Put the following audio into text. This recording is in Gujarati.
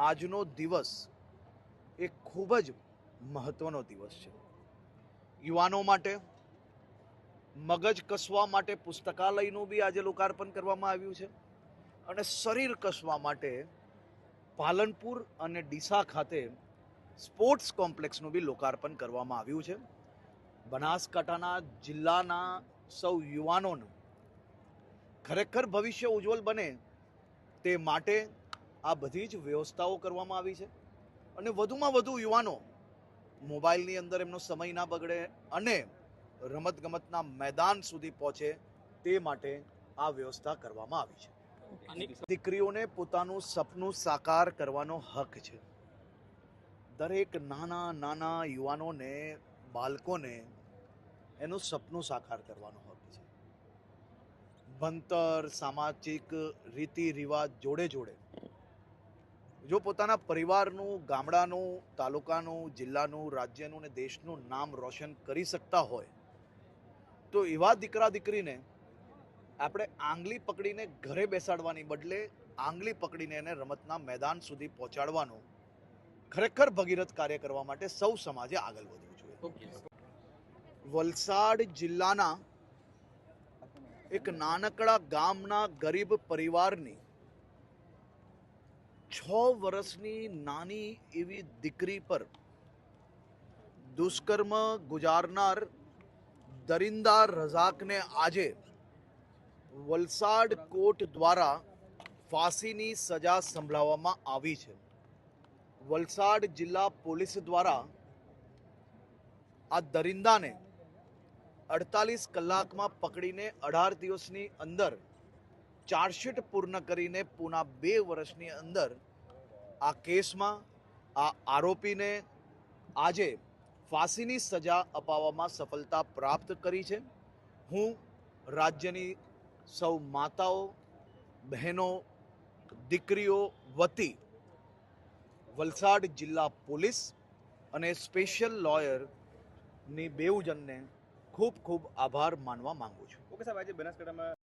આજનો દિવસ એ ખૂબ જ મહત્વનો દિવસ છે. યુવાનો માટે, મગજ કસવા માટે પુસ્તકાલયનું બી આજે લોકાર્પણ કરવામાં આવ્યું છે અને શરીર કસવા માટે પાલનપુર અને ડીસા ખાતે સ્પોર્ટ્સ કોમ્પ્લેક્સનું બી લોકાર્પણ કરવામાં આવ્યું છે. બનાસકાંઠાના જિલ્લાના સૌ યુવાનોનું ખરેખર ભવિષ્ય ઉજ્જવલ બને તે માટે આ બધી જ વ્યવસ્થાઓ કરવામાં આવી છે. અને વધુમાં વધુ યુવાનો મોબાઈલની અંદર એમનો સમય ના બગડે અને રમતગમતના મેદાન સુધી પહોંચે તે માટે આ વ્યવસ્થા કરવામાં આવી છે. દીકરીઓને પોતાનું સપનું સાકાર કરવાનો હક છે. દરેક નાના નાના યુવાનોને બાળકોને એનું સપનું સાકાર કરવાનો હક છે. ભણતર સામાજિક રીતિ રિવાજ જોડે જોડે જો પોતાના પરિવારનું ગામડાનું તાલુકાનું જિલ્લાનું રાજ્યનું ને દેશનું નામ રોશન કરી શકતા હોય તો એવા દીકરા દીકરીને આપણે આંગલી પકડીને ઘરે બેસાડવાની બદલે આંગલી પકડીને એને રમતના મેદાન સુધી પહોંચાડવાનું ખરેખર ભગીરથ કાર્ય કરવા માટે સૌ સમાજે આગળ વધવું જોઈએ. વલસાડ જિલ્લાના એક નાનકડા ગામના ગરીબ પરિવારની છ વર્ષની નાની એવી દીકરી પર દુષ્કર્મ ગુજારનાર દરિંદા રઝાકને આજે વલસાડ કોર્ટ દ્વારા ફાંસીની સજા સંભળાવવામાં આવી છે. વલસાડ જિલ્લા પોલીસ દ્વારા આ દરિંદાને અડતાલીસ કલાકમાં પકડીને અઢાર દિવસની અંદર ચાર્જશીટ પૂર્ણ કરીને પૂના બે વર્ષની અંદર આ કેસમાં આ આરોપીને આજે ફાંસીની સજા અપાવવામાં સફળતા પ્રાપ્ત કરી છે. હું રાજ્યની સૌ માતાઓ, બહેનો, દીકરીઓ વતી વલસાડ જિલ્લા પોલીસ અને સ્પેશિયલ લોયરની બેઉજનને ખૂબ ખૂબ આભાર માનવા માંગુ છું. ઓકે સાહેબ, આજે બનાસકાંઠામાં